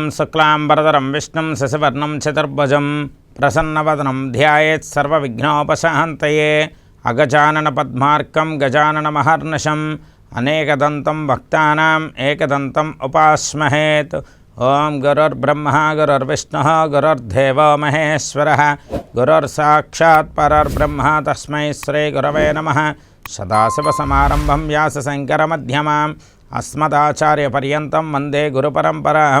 ॐ शुक्लाम्बरधरं विष्णुं शशिवर्णं चतुर्भुजं प्रसन्नवदनं ध्यायेत्सर्वविघ्नोपशान्तये अगजाननपद्मार्कं गजाननमहर्निशम् अनेकदन्तं भक्तानाम् एकदन्तम् उपास्महेत्। ॐ गुरुर्ब्रह्मा, गुरुर्विष्णुः, गुरुर्देवो महेश्वरः। तस्म परर्ब्रह्मा नम श्रीगुरवे नमः। सदाशिवसमारम्भं मध्यमा अस्मदाचार्यपर्यतम वंदे गुरुपरंपरा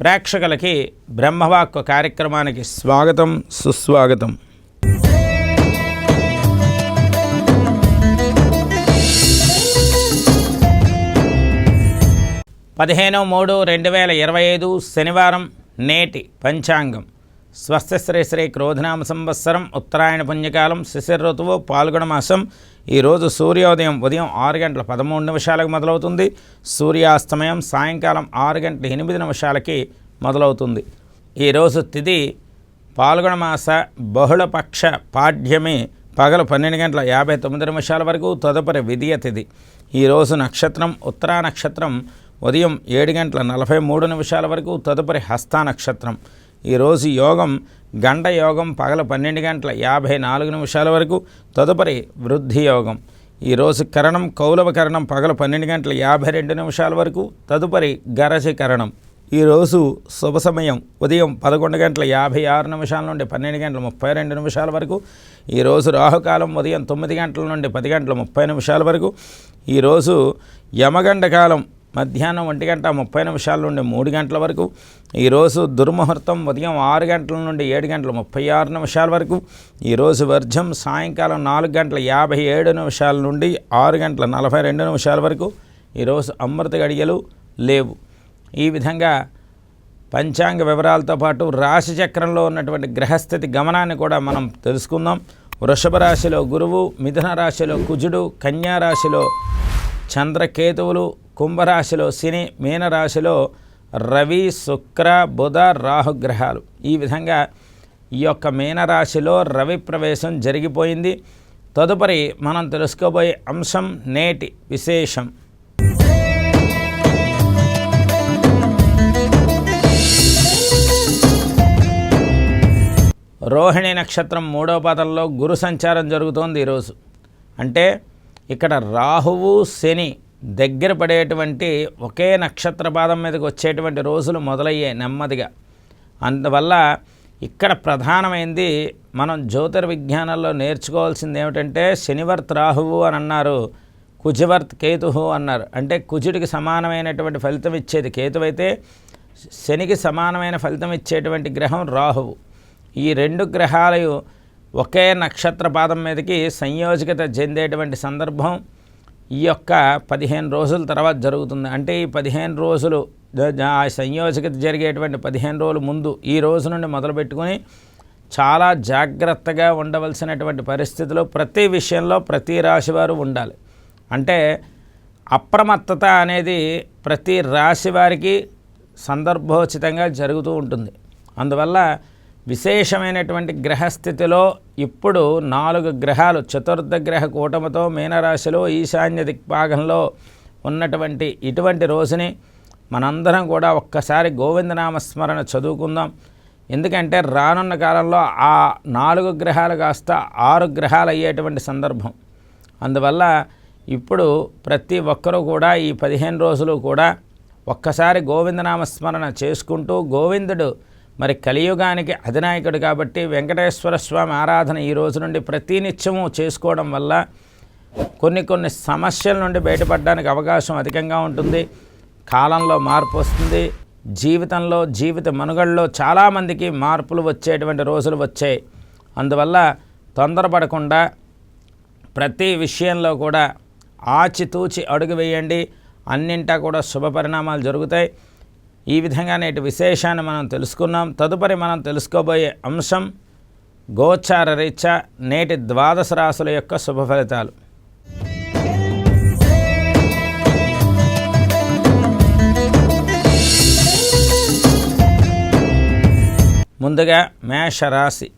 ప్రేక్షకులకి బ్రహ్మవాక్కు కార్యక్రమానికి స్వాగతం సుస్వాగతం. పదిహేను మూడు రెండు వేల ఇరవై ఐదు శనివారం నేటి పంచాంగం. స్వస్తి శ్రీ శ్రీ క్రోధనామ సంవత్సరం ఉత్తరాయణ పుణ్యకాలం శిశిర ఋతువు పాల్గొన మాసం. ఈరోజు సూర్యోదయం ఉదయం ఆరు గంటల పదమూడు నిమిషాలకు మొదలవుతుంది. సూర్యాస్తమయం సాయంకాలం ఆరు గంటల ఎనిమిది నిమిషాలకి మొదలవుతుంది. ఈరోజు తిథి పాల్గొన మాస బహుళపక్ష పాఠ్యమి పగలు పన్నెండు గంటల యాభై తొమ్మిది నిమిషాల వరకు తదుపరి విధియ తిథి ఈరోజు నక్షత్రం ఉత్తరా నక్షత్రం ఉదయం ఏడు గంటల నలభై మూడు నిమిషాల వరకు తదుపరి హస్త నక్షత్రం. ఈరోజు యోగం గంట యోగం పగల పన్నెండు గంటల యాభై నాలుగు నిమిషాల వరకు. తదుపరి వృద్ధి యోగం. ఈరోజు కరణం కౌలవ కరణం పగల పన్నెండు గంటల యాభై రెండు నిమిషాల వరకు. తదుపరి గరజ కరణం. ఈరోజు శుభ సమయం ఉదయం పదకొండు గంటల యాభై ఆరు నిమిషాల నుండి పన్నెండు గంటల ముప్పై రెండు నిమిషాల వరకు. ఈరోజు రాహుకాలం ఉదయం తొమ్మిది గంటల నుండి పది గంటల ముప్పై నిమిషాల వరకు. ఈరోజు యమగండ కాలం మధ్యాహ్నం ఒంటి గంట ముప్పై నిమిషాల నుండి మూడు గంటల వరకు ఈరోజు దుర్ముహూర్తం ఉదయం ఆరు గంటల నుండి ఏడు గంటల ముప్పై ఆరు నిమిషాల వరకు ఈరోజు వర్జం సాయంకాలం నాలుగు గంటల యాభై ఏడు నిమిషాల నుండి ఆరు గంటల నలభై రెండు నిమిషాల వరకు ఈరోజు అమృత గడియలు లేవు. ఈ విధంగా పంచాంగ వివరాలతో పాటు రాశి చక్రంలో ఉన్నటువంటి గ్రహస్థితి గమనాన్ని కూడా మనం తెలుసుకుందాం. వృషభ రాశిలో గురువు మిథున రాశిలో కుజుడు కన్యా రాశిలో చంద్రకేతువులు కుంభరాశిలో శని మీనరాశిలో రవి శుక్ర బుధ రాహుగ్రహాలు ఈ విధంగా ఈ యొక్క మీనరాశిలో రవి ప్రవేశం జరిగిపోయింది. తదుపరి మనం తెలుసుకోబోయే అంశం నేటి విశేషం. రోహిణి నక్షత్రం మూడో పాదంలో గురు సంచారం జరుగుతోంది ఈరోజు. అంటే ఇక్కడ రాహువు శని దగ్గర పడేటువంటి ఒకే నక్షత్ర పాదం మీదకి వచ్చేటువంటి రోజులు మొదలయ్యాయి నెమ్మదిగా. అందువల్ల ఇక్కడ ప్రధానమైంది మనం జ్యోతిర్విజ్ఞానంలో నేర్చుకోవాల్సింది ఏమిటంటే శనివర్త్ రాహువు అని అన్నారు కుజవర్త్ కేతుహు అన్నారు. అంటే కుజుడికి సమానమైనటువంటి ఫలితం ఇచ్చేది కేతువైతే శనికి సమానమైన ఫలితం ఇచ్చేటువంటి గ్రహం రాహువు. ఈ రెండు గ్రహాలు ఒకే నక్షత్ర పాదం మీదకి సంయోజకత చెందేటువంటి సందర్భం ఈ యొక్క పదిహేను రోజుల తర్వాత జరుగుతుంది. అంటే ఈ పదిహేను రోజులు ఆ సంయోజకత జరిగేటువంటి పదిహేను రోజుల ముందు ఈ రోజు నుండి మొదలుపెట్టుకొని చాలా జాగ్రత్తగా ఉండవలసినటువంటి పరిస్థితిలో ప్రతి విషయంలో ప్రతి రాశి వారు ఉండాలి. అంటే అప్రమత్తత అనేది ప్రతి రాశి వారికి సందర్భోచితంగా జరుగుతూ ఉంటుంది. అందువల్ల విశేషమైనటువంటి గ్రహస్థితిలో ఇప్పుడు నాలుగు గ్రహాలు చతుర్థ గ్రహ కూటమితో మీనరాశిలో ఈశాన్య దిక్పాగంలో ఉన్నటువంటి ఇటువంటి రోజుని మనందరం కూడా ఒక్కసారి గోవిందనామస్మరణ చదువుకుందాం. ఎందుకంటే రానున్న కాలంలో ఆ నాలుగు గ్రహాలు కాస్త ఆరు గ్రహాలు అయ్యేటువంటి సందర్భం. అందువల్ల ఇప్పుడు ప్రతి ఒక్కరూ కూడా ఈ పదిహేను రోజులు కూడా ఒక్కసారి గోవిందనామస్మరణ చేసుకుంటూ గోవిందుడు మరి కలియుగానికి అధినాయకుడు కాబట్టి వెంకటేశ్వర స్వామి ఆరాధన ఈ రోజు నుండి ప్రతినిత్యము చేసుకోవడం వల్ల కొన్ని కొన్ని సమస్యల నుండి బయటపడడానికి అవకాశం అధికంగా ఉంటుంది. కాలంలో మార్పు వస్తుంది. జీవితంలో జీవిత మనుగడలో చాలామందికి మార్పులు వచ్చేటువంటి రోజులు వచ్చాయి. అందువల్ల తొందరపడకుండా ప్రతి విషయంలో కూడా ఆచితూచి అడుగు వేయండి. అన్నింటా కూడా శుభ పరిణామాలు జరుగుతాయి. ఈ విధంగా నేటి విశేషాన్ని మనం తెలుసుకున్నాం. తదుపరి మనం తెలుసుకోబోయే అంశం గోచార రీత్యా నేటి ద్వాదశ రాశుల యొక్క శుభ ఫలితాలు. ముందుగా మేషరాశి.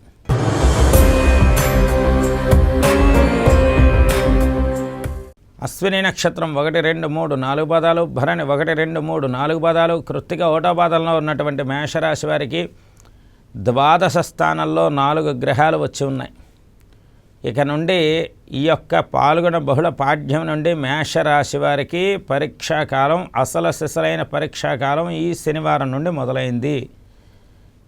అశ్విని నక్షత్రం ఒకటి రెండు మూడు నాలుగు పదాలు భరణి ఒకటి రెండు మూడు నాలుగు పదాలు కృత్తిక ఒకటో పాదంలో ఉన్నటువంటి మేషరాశి వారికి ద్వాదశ స్థానంలో నాలుగు గ్రహాలు వచ్చి ఉన్నాయి. ఇక నుండి ఈ యొక్క పాల్గొన బహుళ పాఠ్యం నుండి మేషరాశి వారికి పరీక్షాకాలం అసలు సిసలైన పరీక్షాకాలం ఈ శనివారం నుండి మొదలైంది.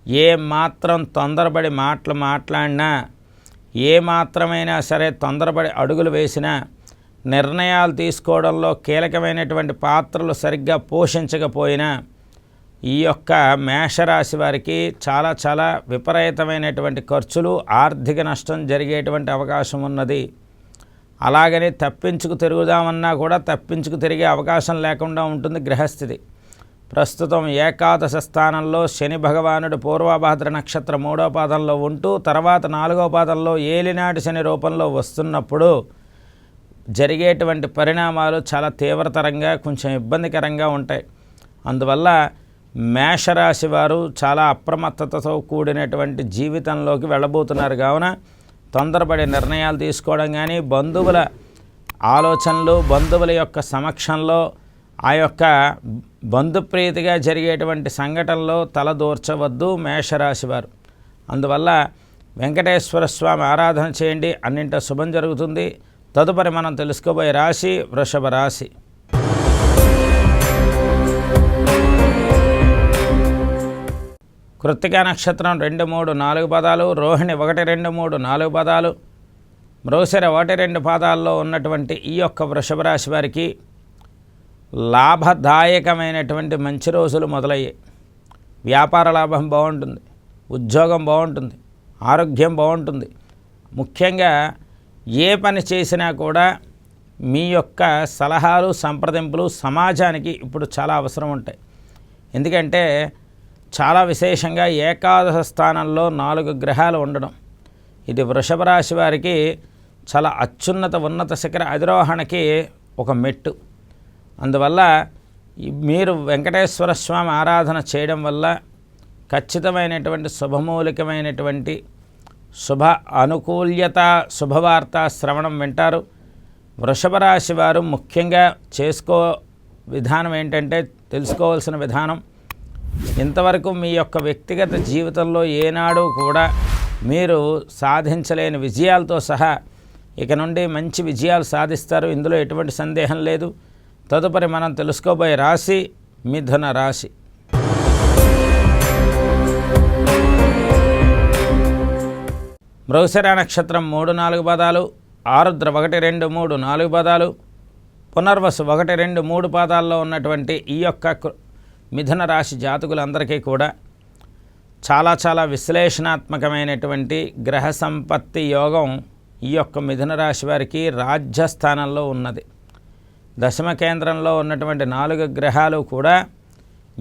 ఏ మాత్రం తొందరపడి మాటలు మాట్లాడినా ఏ మాత్రమైనా సరే తొందరపడి అడుగులు వేసినా నిర్ణయాలు తీసుకోవడంలో కీలకమైనటువంటి పాత్రలు సరిగ్గా పోషించకపోయినా ఈ యొక్క మేషరాశి వారికి చాలా చాలా విపరీతమైనటువంటి ఖర్చులు ఆర్థిక నష్టం జరిగేటువంటి అవకాశం ఉన్నది. అలాగని తప్పించుకు తిరుగుదామన్నా కూడా తప్పించుకు తిరిగే అవకాశం లేకుండా ఉంటుంది గ్రహస్థితి. ప్రస్తుతం ఏకాదశ స్థానంలో శని భగవానుడు పూర్వభాద్ర నక్షత్ర మూడో పాదంలో ఉంటూ తర్వాత నాలుగో పాదంలో ఏలినాటి శని రూపంలో వస్తున్నప్పుడు జరిగేటువంటి పరిణామాలు చాలా తీవ్రతరంగా కొంచెం ఇబ్బందికరంగా ఉంటాయి. అందువల్ల మేషరాశి వారు చాలా అప్రమత్తతతో కూడినటువంటి జీవితంలోకి వెళ్ళబోతున్నారు. కావున తొందరపడి నిర్ణయాలు తీసుకోవడం కానీ బంధువుల ఆలోచనలు బంధువుల యొక్క సమక్షంలో ఆ యొక్క బంధుప్రీతిగా జరిగేటువంటి సంఘటనలో తలదూర్చవద్దు మేషరాశి వారు. అందువల్ల వెంకటేశ్వర స్వామి ఆరాధన చేయండి. అన్నింట శుభం జరుగుతుంది. తదుపరి మనం తెలుసుకోబోయే రాశి వృషభ రాశి. కృత్తికా నక్షత్రం రెండు మూడు నాలుగు పదాలు రోహిణి ఒకటి రెండు మూడు నాలుగు పదాలు మృగశిర ఒకటి రెండు పాదాల్లో ఉన్నటువంటి ఈ యొక్క వృషభ రాశి వారికి లాభదాయకమైనటువంటి మంచి రోజులు మొదలయ్యాయి. వ్యాపార లాభం బాగుంటుంది ఉద్యోగం బాగుంటుంది ఆరోగ్యం బాగుంటుంది. ముఖ్యంగా ఏ పని చేసినా కూడా మీ యొక్క సలహాలు సంప్రదింపులు సమాజానికి ఇప్పుడు చాలా అవసరం ఉంటాయి. ఎందుకంటే చాలా విశేషంగా ఏకాదశ స్థానంలో నాలుగు గ్రహాలు ఉండడం ఇది వృషభ రాశి వారికి చాలా అత్యున్నత ఉన్నత శిఖర అధిరోహణకి ఒక మెట్టు. అందువల్ల మీరు వెంకటేశ్వర స్వామి ఆరాధన చేయడం వల్ల ఖచ్చితమైనటువంటి శుభమూలికమైనటువంటి శుభ అనుకూల్యత శుభవార్త శ్రవణం వింటారు. వృషభ రాశి వారు ముఖ్యంగా చేసుకో విధానం ఏంటంటే తెలుసుకోవాల్సిన విధానం. ఇంతవరకు మీ యొక్క వ్యక్తిగత జీవితంలో ఏనాడు కూడా మీరు సాధించలేని విజయాలతో సహా ఇక నుండి మంచి విజయాలు సాధిస్తారు. ఇందులో ఎటువంటి సందేహం లేదు. తదుపరి మనం తెలుసుకోబోయే రాశి మిథున రాశి. మృగశిర నక్షత్రం మూడు నాలుగు పదాలు ఆరుద్ర ఒకటి రెండు మూడు నాలుగు పదాలు పునర్వసు ఒకటి రెండు మూడు పాదాల్లో ఉన్నటువంటి ఈ యొక్క మిథున రాశి జాతకులందరికీ కూడా చాలా చాలా విశ్లేషణాత్మకమైనటువంటి గ్రహ సంపత్తి యోగం ఈ యొక్క మిథున రాశి వారికి రాజ్యస్థానంలో ఉన్నది. దశమ కేంద్రంలో ఉన్నటువంటి నాలుగు గ్రహాలు కూడా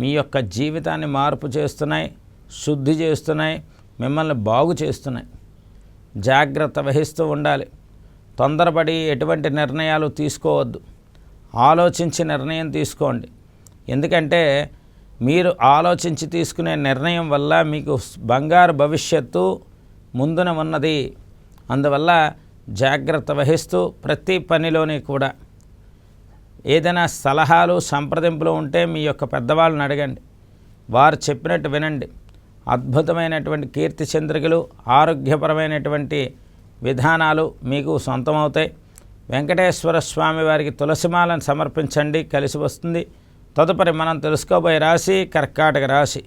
మీ యొక్క జీవితాన్ని మార్పు చేస్తున్నాయి శుద్ధి చేస్తున్నాయి మిమ్మల్ని బాగు చేస్తున్నాయి. జాగ్రత్త వహిస్తూ ఉండాలి. తొందరపడి ఎటువంటి నిర్ణయాలు తీసుకోవద్దు. ఆలోచించి నిర్ణయం తీసుకోండి. ఎందుకంటే మీరు ఆలోచించి తీసుకునే నిర్ణయం వల్ల మీకు బంగారు భవిష్యత్తు ముందున ఉన్నది. అందువల్ల జాగ్రత్త వహిస్తూ ప్రతి పనిలోని కూడా ఏదైనా సలహాలు సంప్రదింపులు ఉంటే మీ యొక్క పెద్దవాళ్ళని అడగండి. వారు చెప్పినట్టు వినండి. అద్భుతమైనటువంటి కీర్తి చంద్రికలు ఆరోగ్యపరమైనటువంటి విధానాలు మీకు సొంతమవుతాయి. వెంకటేశ్వర స్వామి వారికి తులసిమాలను సమర్పించండి కలిసి వస్తుంది. తదుపరి మనం తెలుసుకోబోయే రాశి కర్కాటక రాశి.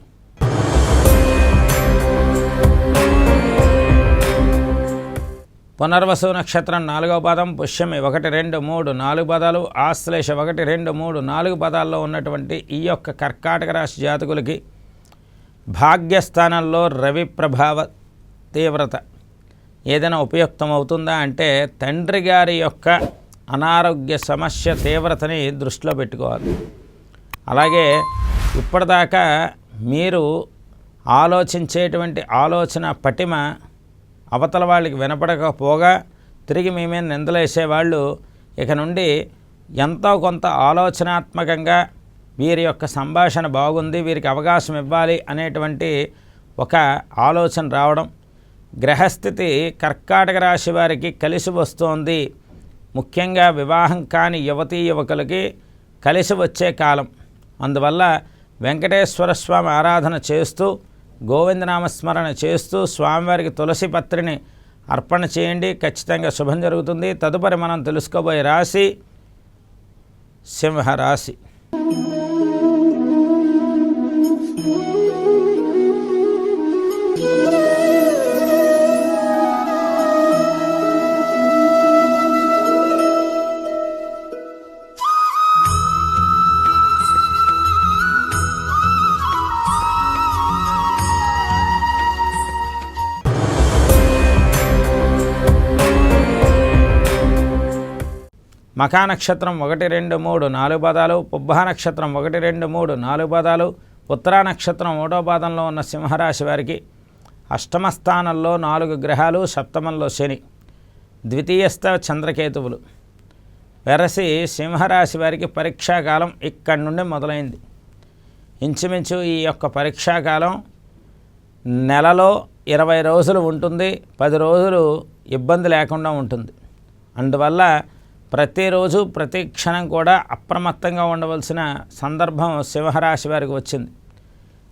పునర్వసు నక్షత్రం నాలుగవ పదం పుష్యమి ఒకటి రెండు మూడు నాలుగు పదాలు ఆశ్లేష ఒకటి రెండు మూడు నాలుగు పదాల్లో ఉన్నటువంటి ఈ యొక్క కర్కాటక రాశి జాతకులకి భాగ్యస్థానంలో రవి ప్రభావ తీవ్రత ఏదైనా ఉపయుక్తం అవుతుందా అంటే తండ్రి గారి యొక్క అనారోగ్య సమస్య తీవ్రతని దృష్టిలో పెట్టుకోవాలి. అలాగే ఇప్పటిదాకా మీరు ఆలోచించేటువంటి ఆలోచన పటిమ అవతల వాళ్ళకి వినపడకపోగా తిరిగి మీ మీద నిందలేసేవాళ్ళు ఇక నుండి ఎంతో కొంత ఆలోచనాత్మకంగా వీరి యొక్క సంభాషణ బాగుంది వీరికి అవకాశం ఇవ్వాలి అనేటువంటి ఒక ఆలోచన రావడం. గ్రహస్థితి కర్కాటక రాశి వారికి కలిసి వస్తోంది. ముఖ్యంగా వివాహం కాని యువతీ యువకులకి కలిసి వచ్చే కాలం. అందువల్ల వెంకటేశ్వర స్వామి ఆరాధన చేస్తూ గోవిందనామస్మరణ చేస్తూ స్వామివారికి తులసి పత్రిని అర్పణ చేయండి. ఖచ్చితంగా శుభం జరుగుతుంది. తదుపరి మనం తెలుసుకోబోయే రాశి సింహరాశి. మఖా నక్షత్రం ఒకటి రెండు మూడు నాలుగు పదాలు పుబ్బా నక్షత్రం ఒకటి రెండు మూడు నాలుగు పదాలు ఉత్తరా నక్షత్రం మూడో పాదంలో ఉన్న సింహరాశి వారికి అష్టమ స్థానంలో నాలుగు గ్రహాలు సప్తమంలో శని ద్వితీయస్థ చంద్రకేతువులు. వెరసి సింహరాశి వారికి పరీక్షాకాలం ఇక్కడి నుండి మొదలైంది. ఇంచుమించు ఈ యొక్క పరీక్షాకాలం నెలలో ఇరవై రోజులు ఉంటుంది పది రోజులు ఇబ్బంది లేకుండా ఉంటుంది. అందువల్ల ప్రతిరోజు ప్రతి క్షణం కూడా అప్రమత్తంగా ఉండవలసిన సందర్భం సింహరాశి వారికి వచ్చింది.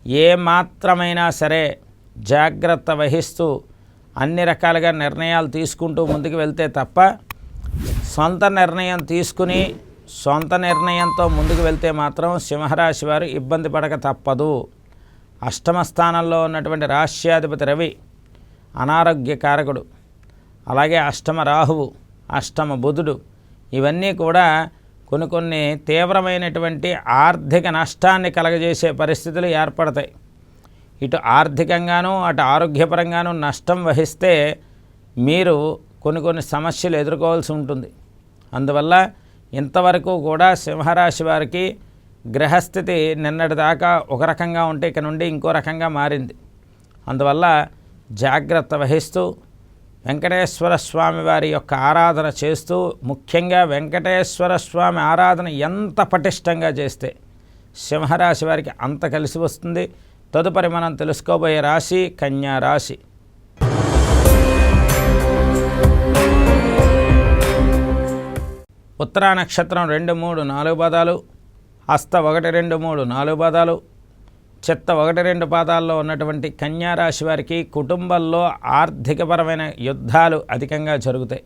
ఏ మాత్రమైనా సరే జాగ్రత్త వహిస్తూ అన్ని రకాలుగా నిర్ణయాలు తీసుకుంటూ ముందుకు వెళ్తే తప్ప సొంత నిర్ణయం తీసుకుని సొంత నిర్ణయంతో ముందుకు వెళ్తే మాత్రం సింహరాశి వారు ఇబ్బంది పడక తప్పదు. అష్టమ స్థానంలో ఉన్నటువంటి రాష్ట్రాధిపతి రవి అనారోగ్య కారకుడు అలాగే అష్టమ రాహువు అష్టమ బుధుడు ఇవన్నీ కూడా కొన్ని కొన్ని తీవ్రమైనటువంటి ఆర్థిక నష్టాన్ని కలగజేసే పరిస్థితులు ఏర్పడతాయి. ఇటు ఆర్థికంగానూ అటు ఆరోగ్యపరంగానూ నష్టం వహిస్తే మీరు కొన్ని కొన్ని సమస్యలు ఎదుర్కోవాల్సి ఉంటుంది. అందువల్ల ఇంతవరకు కూడా సింహరాశి వారికి గ్రహస్థితి నిన్నటి దాకా ఒక రకంగా ఉంటే ఇక నుండి ఇంకో రకంగా మారింది. అందువల్ల జాగ్రత్త వహిస్తూ వెంకటేశ్వర స్వామి వారి యొక్క ఆరాధన చేస్తూ ముఖ్యంగా వెంకటేశ్వర స్వామి ఆరాధన ఎంత పటిష్టంగా చేస్తే సింహరాశి వారికి అంత కలిసి వస్తుంది. తదుపరి మనం తెలుసుకోబోయే రాశి కన్యా రాశి. ఉత్తరా నక్షత్రం రెండు మూడు నాలుగు పదాలు హస్త ఒకటి రెండు మూడు నాలుగు పదాలు చెత్త ఒకటి రెండు పాదాల్లో ఉన్నటువంటి కన్యా రాశి వారికి కుటుంబంలో ఆర్థికపరమైన యుద్ధాలు అధికంగా జరుగుతాయి.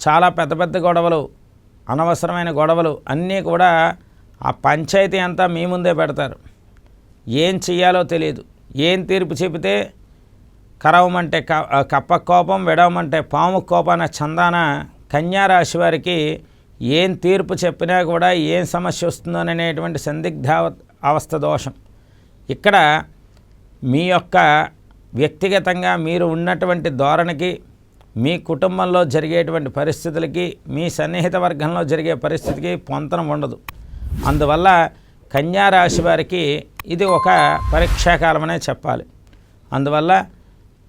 చాలా పెద్ద పెద్ద గొడవలు అనవసరమైన గొడవలు అన్నీ కూడా ఆ పంచాయతీ అంతా మీ ముందే పెడతారు. ఏం చెయ్యాలో తెలియదు ఏం తీర్పు చెబితే కరవమంటే క కప్ప కోపం విడవమంటే పాము కోపాన చందాన కన్యా రాశి వారికి ఏం తీర్పు చెప్పినా కూడా ఏం సమస్య వస్తుందోననేటువంటి సందిగ్ధ అవస్థ దోషం. ఇక్కడ మీ యొక్క వ్యక్తిగతంగా మీరు ఉన్నటువంటి ధోరణికి మీ కుటుంబంలో జరిగేటువంటి పరిస్థితులకి మీ సన్నిహిత వర్గంలో జరిగే పరిస్థితికి పొంతనం ఉండదు. అందువల్ల కన్యా రాశి వారికి ఇది ఒక పరీక్షాకాలమనే చెప్పాలి. అందువల్ల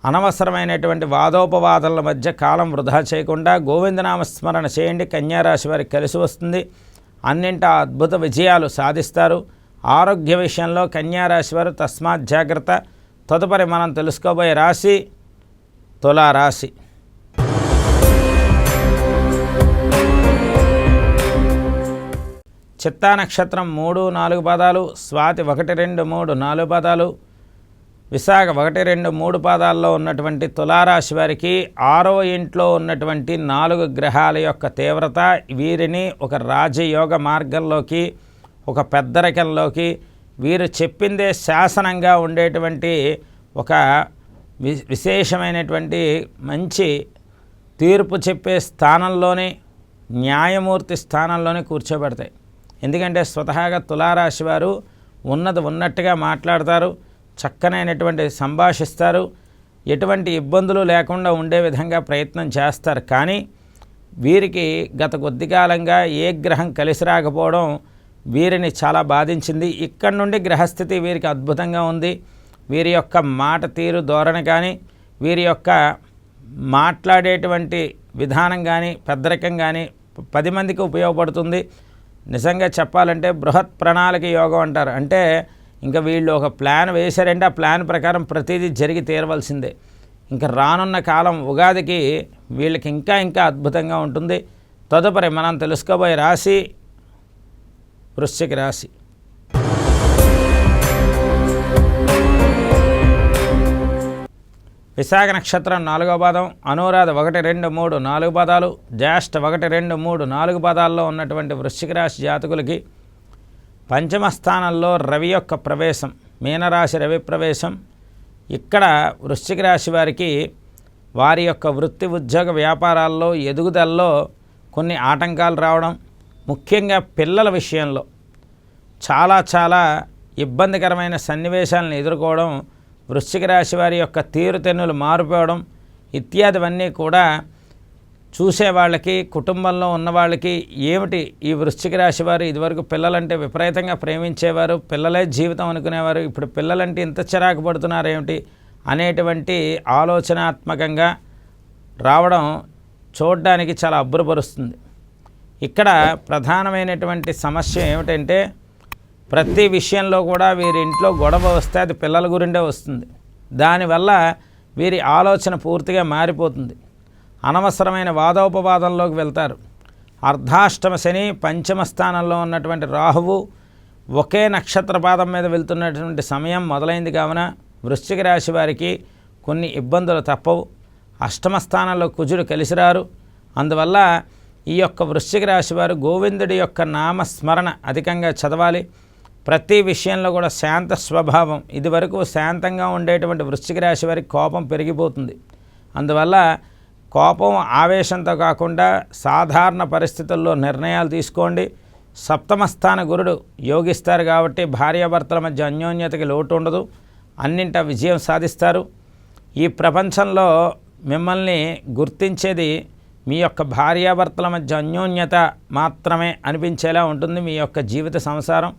అనవసరమైనటువంటి వాదోపవాదాల మధ్య కాలం వృధా చేయకుండా గోవిందనామస్మరణ చేయండి. కన్యారాశి వారికి కలిసి వస్తుంది. అన్నింటా అద్భుత విజయాలు సాధిస్తారు. ఆరోగ్య విషయంలో కన్యారాశి వారు తస్మాత్ జాగ్రత్త. తదుపరి మనం తెలుసుకోబోయే రాశి తులారాశి. చిత్తా నక్షత్రం మూడు నాలుగు పదాలు స్వాతి ఒకటి రెండు మూడు నాలుగు పదాలు. విశాఖ ఒకటి రెండు మూడు పాదాల్లో ఉన్నటువంటి తులారాశి వారికి ఆరో ఇంట్లో ఉన్నటువంటి నాలుగు గ్రహాల యొక్క తీవ్రత వీరిని ఒక రాజయోగ మార్గంలోకి ఒక పెద్దరికంలోకి వీరు చెప్పిందే శాసనంగా ఉండేటువంటి ఒక వి విశేషమైనటువంటి మంచి తీర్పు చెప్పే స్థానంలోనే న్యాయమూర్తి స్థానంలోనే కూర్చోబెడతాయి. ఎందుకంటే స్వతహాగా తులారాశి వారు ఉన్నది ఉన్నట్టుగా మాట్లాడతారు చక్కనైనటువంటి సంభాషిస్తారు ఎటువంటి ఇబ్బందులు లేకుండా ఉండే విధంగా ప్రయత్నం చేస్తారు. కానీ వీరికి గత కొద్ది కాలంగా ఏ గ్రహం కలిసి రాకపోవడం వీరిని చాలా బాధించింది. ఇక్కడ నుండి గ్రహస్థితి వీరికి అద్భుతంగా ఉంది. వీరి యొక్క మాట తీరు ధోరణి కానీ వీరి యొక్క మాట్లాడేటువంటి విధానం కానీ పెద్దరికం కానీ పది మందికి ఉపయోగపడుతుంది. నిజంగా చెప్పాలంటే బృహత్ ప్రణాళిక యోగం అంటారు. అంటే ఇంకా వీళ్ళు ఒక ప్లాన్ వేశారంటే ఆ ప్లాన్ ప్రకారం ప్రతిదీ జరిగి తీరవలసిందే. ఇంకా రానున్న కాలం ఉగాదికి వీళ్ళకి ఇంకా ఇంకా అద్భుతంగా ఉంటుంది. తదుపరి మనం తెలుసుకోబోయే రాశి వృశ్చిక రాశి. విశాఖ నక్షత్రం నాలుగో పాదం అనురాధ ఒకటి రెండు మూడు నాలుగు పదాలు జ్యేష్ఠ ఒకటి రెండు మూడు నాలుగు పదాల్లో ఉన్నటువంటి వృశ్చిక రాశి జాతకులకి పంచమ స్థానంలో రవి యొక్క ప్రవేశం మీనరాశి రవి ప్రవేశం. ఇక్కడ వృశ్చిక రాశి వారికి వారి యొక్క వృత్తి ఉద్యోగ వ్యాపారాల్లో ఎదుగుదలలో కొన్ని ఆటంకాలు రావడం ముఖ్యంగా పిల్లల విషయంలో చాలా చాలా ఇబ్బందికరమైన సన్నివేశాలను ఎదుర్కోవడం వృశ్చిక రాశి వారి యొక్క తీరుతెన్నులు మారిపోవడం ఇత్యాదివన్నీ కూడా చూసే వాళ్ళకి కుటుంబంలో ఉన్న వాళ్ళకి ఏమిటి ఈ వృశ్చిక రాశి వారు ఇదివరకు పిల్లలంటే విపరీతంగా ప్రేమించేవారు పిల్లలే జీవితం అనుకునేవారు ఇప్పుడు పిల్లలంటే ఇంత చిరాకు పడుతున్నారు ఏమిటి అనేటువంటి ఆలోచనాత్మకంగా రావడం చూడడానికి చాలా అబ్బురపరుస్తుంది. ఇక్కడ ప్రధానమైనటువంటి సమస్య ఏమిటంటే ప్రతి విషయంలో కూడా వీరి ఇంట్లో గొడవ వస్తే అది పిల్లల గురిండే వస్తుంది. దానివల్ల వీరి ఆలోచన పూర్తిగా మారిపోతుంది. అనవసరమైన వాదోపవాదంలోకి వెళ్తారు. అర్ధాష్టమ శని పంచమ స్థానంలో ఉన్నటువంటి రాహువు ఒకే నక్షత్ర పాదం మీద వెళ్తున్నటువంటి సమయం మొదలైంది కావున వృశ్చిక రాశి వారికి కొన్ని ఇబ్బందులు తప్పవు. అష్టమ స్థానంలో కుజుడు కలిసిరారు. అందువల్ల ఈ యొక్క వృశ్చిక రాశి వారు గోవిందుడి యొక్క నామస్మరణ అధికంగా చదవాలి. ప్రతి విషయంలో కూడా శాంత స్వభావం. ఇదివరకు శాంతంగా ఉండేటువంటి వృశ్చిక రాశి వారికి కోపం పెరిగిపోతుంది. అందువల్ల కోపం ఆవేశంతో కాకుండా సాధారణ పరిస్థితుల్లో నిర్ణయాలు తీసుకోండి. సప్తమ స్థాన గురుడు యోగిస్తారు కాబట్టి భార్యాభర్తల మధ్య అన్యోన్యతకి లోటు ఉండదు. అన్నింట విజయం సాధిస్తారు. ఈ ప్రపంచంలో మిమ్మల్ని గుర్తించేది మీ యొక్క భార్యాభర్తల మధ్య అన్యోన్యత మాత్రమే అనిపించేలా ఉంటుంది మీ యొక్క జీవిత సంసారం.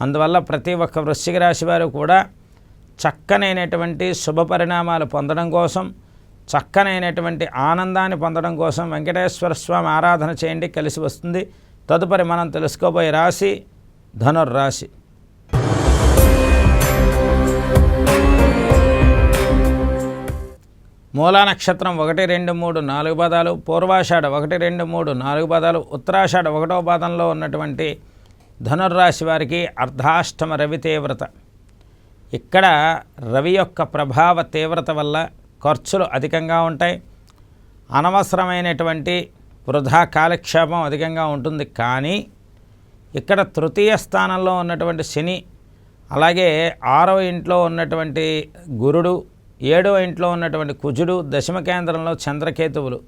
అందువల్ల ప్రతి ఒక్క వృశ్చిక రాశి వారు కూడా చక్కనైనటువంటి శుభ పరిణామాలు పొందడం కోసం చక్కనైనటువంటి ఆనందాన్ని పొందడం కోసం వెంకటేశ్వర స్వామి ఆరాధన చేయండి కలిసి వస్తుంది. తదుపరి మనం తెలుసుకోబోయే రాశి ధనుర్రాశి మూలా నక్షత్రం ఒకటి రెండు మూడు నాలుగు పదాలు పూర్వాషాఢ ఒకటి రెండు మూడు నాలుగు పదాలు ఉత్తరాషాఢ ఒకటో పాదంలో ఉన్నటువంటి ధనుర్రాశి వారికి అర్ధాష్టమ రవి తీవ్రత. ఇక్కడ రవి యొక్క ప్రభావ తీవ్రత వల్ల ఖర్చులు అధికంగా ఉంటాయి. అనవసరమైనటువంటి వృధా కాలక్షేపం అధికంగా ఉంటుంది. కానీ ఇక్కడ తృతీయ స్థానంలో ఉన్నటువంటి శని అలాగే ఆరవ ఇంట్లో ఉన్నటువంటి గురుడు ఏడవ ఇంట్లో ఉన్నటువంటి కుజుడు దశమ కేంద్రంలో చంద్రకేతువులు.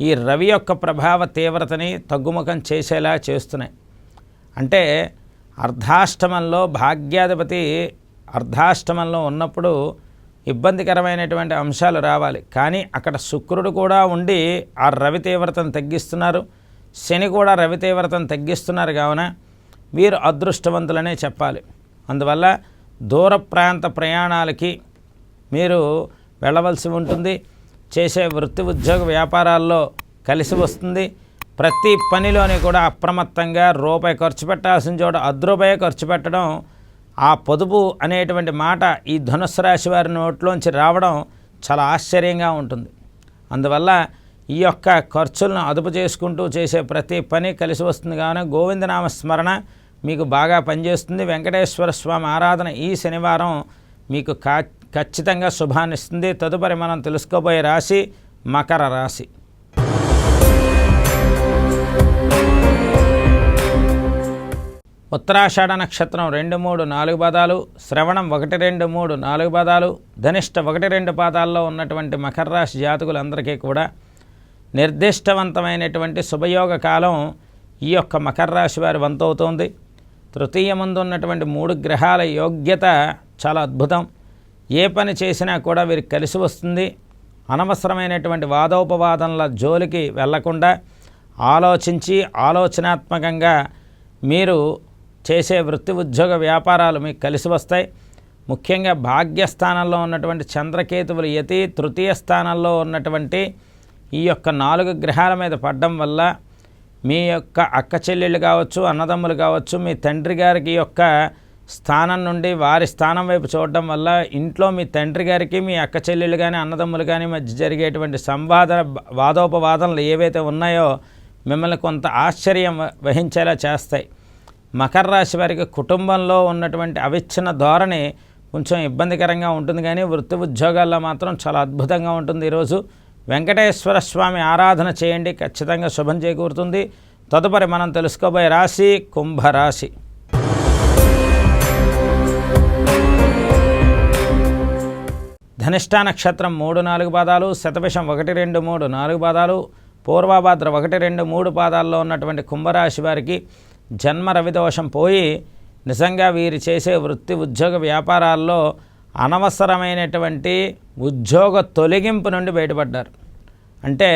ఈ రవి యొక్క ప్రభావ తీవ్రతని తగ్గుముఖం చేసేలా చేస్తున్నాయి. అంటే అర్ధాష్టమంలో భాగ్యాధిపతి అర్ధాష్టమంలో ఉన్నప్పుడు ఇబ్బందికరమైనటువంటి అంశాలు రావాలి. కానీ అక్కడ శుక్రుడు కూడా ఉండి ఆ రవి తీవ్రతను తగ్గిస్తున్నారు. శని కూడా రవి తీవ్రతను తగ్గిస్తున్నారు కావున వీరు అదృష్టవంతులనే చెప్పాలి. అందువల్ల దూర ప్రాంత ప్రయాణాలకి మీరు వెళ్ళవలసి ఉంటుంది. చేసే వృత్తి ఉద్యోగ వ్యాపారాల్లో కలిసి వస్తుంది. ప్రతి పనిలోని కూడా అప్రమత్తంగా రూపాయి ఖర్చు పెట్టాల్సిన చోట అర్ధ ఖర్చు పెట్టడం ఆ పొదుపు అనేటువంటి మాట ఈ ధనుస్సు రాశి వారి నోట్లోంచి రావడం చాలా ఆశ్చర్యంగా ఉంటుంది. అందువల్ల ఈ యొక్క ఖర్చులను అదుపు చేసుకుంటూ చేసే ప్రతి పని కలిసి వస్తుంది. కావున గోవిందనామ స్మరణ మీకు బాగా పనిచేస్తుంది. వెంకటేశ్వర స్వామి ఆరాధన ఈ శనివారం మీకు కా ఖచ్చితంగా శుభాన్నిస్తుంది తదుపరి మనం తెలుసుకోబోయే రాశి మకర రాశి. ఉత్తరాషాఢ నక్షత్రం రెండు మూడు నాలుగు పదాలు శ్రవణం ఒకటి రెండు మూడు నాలుగు పదాలు ధనిష్ట ఒకటి రెండు పాదాల్లో ఉన్నటువంటి మకర రాశి జాతకులందరికీ కూడా నిర్దిష్టవంతమైనటువంటి శుభయోగ కాలం ఈ యొక్క మకర రాశి వారి వంతవుతోంది. తృతీయ ముందు ఉన్నటువంటి మూడు గ్రహాల యోగ్యత చాలా అద్భుతం. ఏ పని చేసినా కూడా వీరికి కలిసి వస్తుంది. అనవసరమైనటువంటి వాదోపవాదనల జోలికి వెళ్ళకుండా ఆలోచించి ఆలోచనాత్మకంగా మీరు చేసే వృత్తి ఉద్యోగ వ్యాపారాలు మీకు కలిసి వస్తాయి. ముఖ్యంగా భాగ్యస్థానంలో ఉన్నటువంటి చంద్రకేతువులు యతి తృతీయ స్థానంలో ఉన్నటువంటి ఈ యొక్క నాలుగు గ్రహాల మీద పడడం వల్ల మీ యొక్క అక్క చెల్లెళ్ళు కావచ్చు అన్నదమ్ములు కావచ్చు మీ తండ్రి గారికి యొక్క స్థానం నుండి వారి స్థానం వైపు చూడడం వల్ల ఇంట్లో మీ తండ్రి గారికి మీ అక్క చెల్లెళ్ళు కానీ అన్నదమ్ములు కానీ మధ్య జరిగేటువంటి సంవాద వాదోపవాదనలు ఏవైతే ఉన్నాయో మిమ్మల్ని కొంత ఆశ్చర్యం వహించేలా చేస్తాయి. మకర రాశి వారికి కుటుంబంలో ఉన్నటువంటి అవిచ్ఛిన్న ధోరణి కొంచెం ఇబ్బందికరంగా ఉంటుంది కానీ వృత్తి ఉద్యోగాల్లో మాత్రం చాలా అద్భుతంగా ఉంటుంది ఈరోజు. వెంకటేశ్వర స్వామి ఆరాధన చేయండి ఖచ్చితంగా శుభం చేకూరుతుంది. తదుపరి మనం తెలుసుకోబోయే రాశి కుంభరాశి. ధనిష్టా నక్షత్రం మూడు నాలుగు పాదాలు శతభిషం ఒకటి రెండు మూడు నాలుగు పాదాలు పూర్వభాద్ర ఒకటి రెండు మూడు పాదాల్లో ఉన్నటువంటి కుంభరాశి వారికి జన్మ రవిదోషం పోయి నిజంగా వీరు చేసే వృత్తి ఉద్యోగ వ్యాపారాల్లో అనవసరమైనటువంటి ఉద్యోగ తొలగింపు నుండి బయటపడ్డారు. అంటే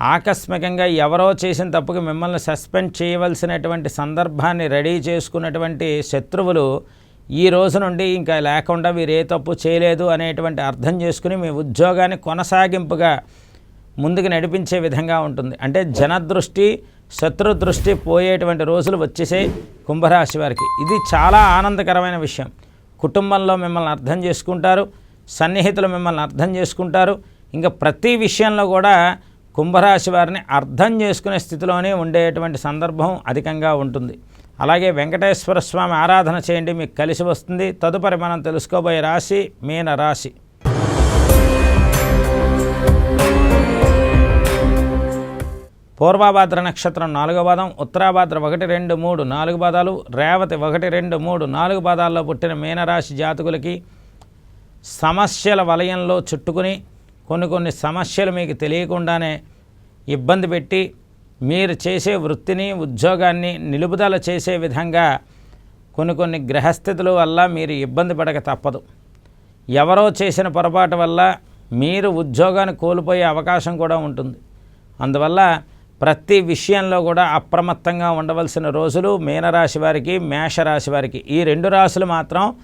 ఆకస్మికంగా ఎవరో చేసిన తప్పుకి మిమ్మల్ని సస్పెండ్ చేయవలసినటువంటి సందర్భాన్ని రెడీ చేసుకున్నటువంటి శత్రువులు ఈ రోజు నుండి ఇంకా లేకుండా వీరు ఏ తప్పు చేయలేదు అనేటువంటి అర్థం చేసుకుని మీ ఉద్యోగాన్ని కొనసాగింపుగా ముందుకు నడిపించే విధంగా ఉంటుంది. అంటే జనదృష్టి శత్రు దృష్టి పోయేటువంటి రోజులు వచ్చేసాయి కుంభరాశి వారికి. ఇది చాలా ఆనందకరమైన విషయం. కుటుంబంలో మిమ్మల్ని అర్థం చేసుకుంటారు సన్నిహితులు మిమ్మల్ని అర్థం చేసుకుంటారు. ఇంకా ప్రతి విషయంలో కూడా కుంభరాశి వారిని అర్థం చేసుకునే స్థితిలోనే ఉండేటువంటి సందర్భం అధికంగా ఉంటుంది. అలాగే వెంకటేశ్వర స్వామి ఆరాధన చేయండి మీకు కలిసి వస్తుంది. తదుపరి మనం తెలుసుకోబోయే రాశి మీన రాశి. పూర్వభాద్ర నక్షత్రం నాలుగో పాదం ఉత్తరాభాద్ర ఒకటి రెండు మూడు నాలుగు పాదాలు రేవతి ఒకటి రెండు మూడు నాలుగు పాదాల్లో పుట్టిన మీనరాశి జాతకులకి సమస్యల వలయంలో చుట్టుకుని కొన్ని కొన్ని సమస్యలు మీకు తెలియకుండానే ఇబ్బంది పెట్టి మీరు చేసే వృత్తిని ఉద్యోగాన్ని నిలుపుదల చేసే విధంగా కొన్ని కొన్ని గ్రహస్థితుల వల్ల మీరు ఇబ్బంది పడక తప్పదు. ఎవరో చేసిన పొరపాటు వల్ల మీరు ఉద్యోగాన్ని కోల్పోయే అవకాశం కూడా ఉంటుంది. అందువల్ల ప్రతి విషయంలో కూడా అప్రమత్తంగా ఉండవలసిన రోజులు మీనరాశి వారికి మేషరాశి వారికి. ఈ రెండు రాశులు మాత్రం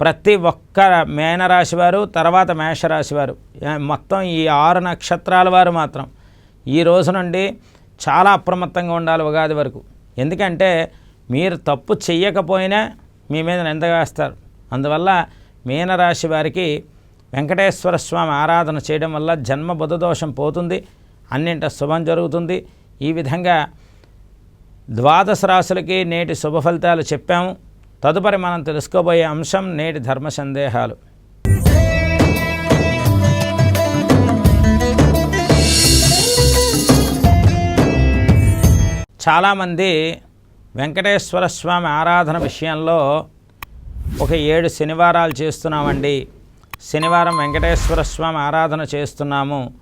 ప్రతి ఒక్క మేనరాశి వారు తర్వాత మేషరాశి వారు. మొత్తం ఈ ఆరు నక్షత్రాల వారు మాత్రం. ఈ రోజు నుండి చాలా అప్రమత్తంగా ఉండాలి ఉగాది వరకు. ఎందుకంటే మీరు తప్పు చెయ్యకపోయినా మీ మీద నింద వేస్తారు. అందువల్ల మీనరాశి వారికి వెంకటేశ్వర స్వామి ఆరాధన చేయడం వల్ల జన్మ బుధదోషం పోతుంది అన్నింట శుభం జరుగుతుంది. ఈ విధంగా ద్వాదశ రాశులకి నేటి శుభ ఫలితాలు చెప్పాము. తదుపరి మనం తెలుసుకోబోయే అంశం నేటి ధర్మ సందేహాలు. చాలామంది వెంకటేశ్వర స్వామి ఆరాధన విషయంలో ఒక ఏడు శనివారాలు చేస్తున్నామండి. శనివారం వెంకటేశ్వర స్వామి ఆరాధన చేస్తున్నాము.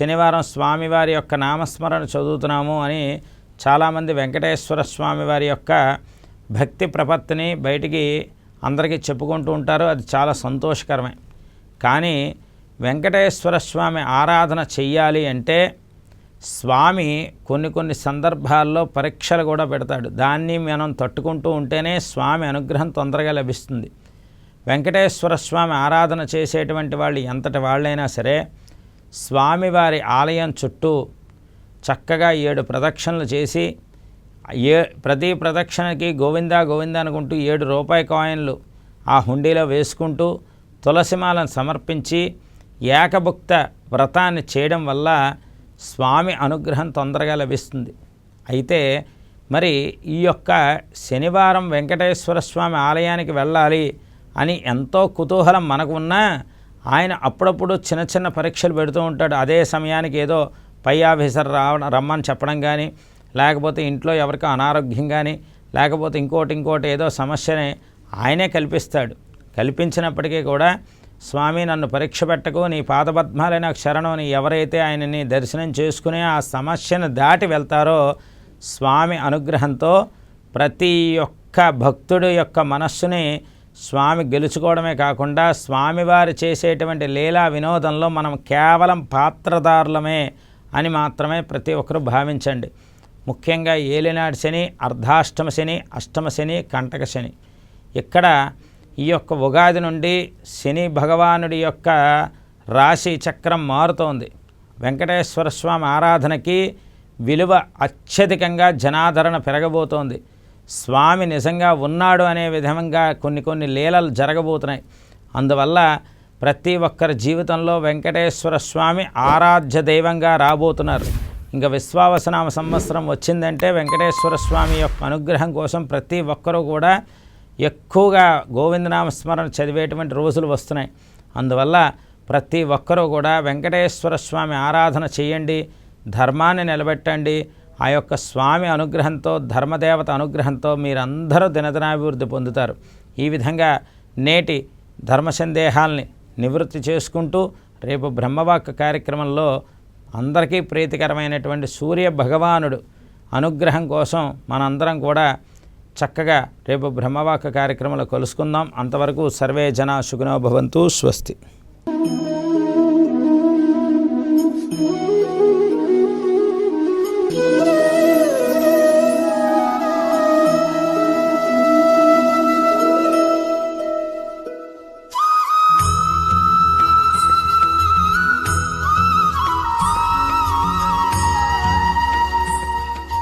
శనివారం స్వామివారి యొక్క నామస్మరణ చదువుతున్నాము అని చాలామంది వెంకటేశ్వర స్వామి వారి యొక్క భక్తి ప్రపత్తిని బయటికి అందరికీ చెప్పుకుంటూ ఉంటారు. అది చాలా సంతోషకరమే. కానీ వెంకటేశ్వర స్వామి ఆరాధన చెయ్యాలి అంటే స్వామి కొన్ని కొన్ని సందర్భాల్లో పరీక్షలు కూడా పెడతాడు. దాన్ని మనం తట్టుకుంటూ ఉంటేనే స్వామి అనుగ్రహం తొందరగా లభిస్తుంది. వెంకటేశ్వర స్వామి ఆరాధన చేసేటువంటి వాళ్ళు ఎంతటి వాళ్ళైనా సరే స్వామివారి ఆలయం చుట్టూ చక్కగా ఏడు ప్రదక్షిణలు చేసి ఏ ప్రతి ప్రదక్షిణకి గోవిందా గోవిందా అనుకుంటూ ఏడు రూపాయి కాయిన్లు ఆ హుండీలో వేసుకుంటూ తులసిమాలను సమర్పించి ఏకభుక్త వ్రతాన్ని చేయడం వల్ల స్వామి అనుగ్రహం తొందరగా లభిస్తుంది. అయితే మరి ఈ యొక్క శనివారం వెంకటేశ్వర స్వామి ఆలయానికి వెళ్ళాలి అని ఎంతో కుతూహలం మనకు ఉన్నా ఆయన అప్పుడప్పుడు చిన్న చిన్న పరీక్షలు పెడుతూ ఉంటాడు. అదే సమయానికి ఏదో పై ఆఫీసర్ రావడం రమ్మని చెప్పడం కానీ లేకపోతే ఇంట్లో ఎవరికో అనారోగ్యం కానీ లేకపోతే ఇంకోటి ఇంకోటి ఏదో సమస్యని ఆయనే కల్పిస్తాడు. కల్పించినప్పటికీ కూడా స్వామి నన్ను పరీక్ష పెట్టకు నీ పాదపద్మాలే నాకు శరణం ఎవరైతే ఆయనని దర్శనం చేసుకుని ఆ సమస్యను దాటి వెళ్తారో స్వామి అనుగ్రహంతో ప్రతి ఒక్క భక్తుడి యొక్క మనస్సుని స్వామి గెలుచుకోవడమే కాకుండా స్వామివారు చేసేటువంటి లీలా వినోదంలో మనం కేవలం పాత్రదారులమే అని మాత్రమే ప్రతి ఒక్కరూ భావించండి. ముఖ్యంగా ఏలినాడు శని అర్ధాష్టమ శని అష్టమ శని కంటక శని. ఇక్కడ ఈ యొక్క ఉగాది నుండి శని భగవానుడి యొక్క రాశి చక్రం మారుతోంది. వెంకటేశ్వర స్వామి ఆరాధనకి విలువ అత్యధికంగా జనాదరణ పెరగబోతోంది. స్వామి నిజంగా ఉన్నాడు అనే విధంగా కొన్ని కొన్ని లీలలు జరగబోతున్నాయి. అందువల్ల ప్రతి ఒక్కరి జీవితంలో వెంకటేశ్వర స్వామి ఆరాధ్య దైవంగా రాబోతున్నారు. ఇంకా విశ్వావసనామ సంవత్సరం వచ్చిందంటే వెంకటేశ్వర స్వామి యొక్క అనుగ్రహం కోసం ప్రతి ఒక్కరూ కూడా ఎక్కువగా గోవిందనామ స్మరణ చదివేటువంటి రోజులు వస్తున్నాయి. అందువల్ల ప్రతి ఒక్కరూ కూడా వెంకటేశ్వర స్వామి ఆరాధన చేయండి ధర్మాన్ని నిలబెట్టండి. ఆ యొక్క స్వామి అనుగ్రహంతో ధర్మదేవత అనుగ్రహంతో మీరందరూ దినదినాభివృద్ధి పొందుతారు. ఈ విధంగా నేటి ధర్మ సందేహాల్ని నివృత్తి చేసుకుంటూ రేపు బ్రహ్మవాక్ కార్యక్రమంలో అందరికీ ప్రీతికరమైనటువంటి సూర్య భగవానుడు అనుగ్రహం కోసం మనందరం కూడా చక్కగా రేపు బ్రహ్మవాక కార్యక్రమంలో కలుసుకుందాం. అంతవరకు సర్వే జన సుఖనో భవంతు స్వస్తి.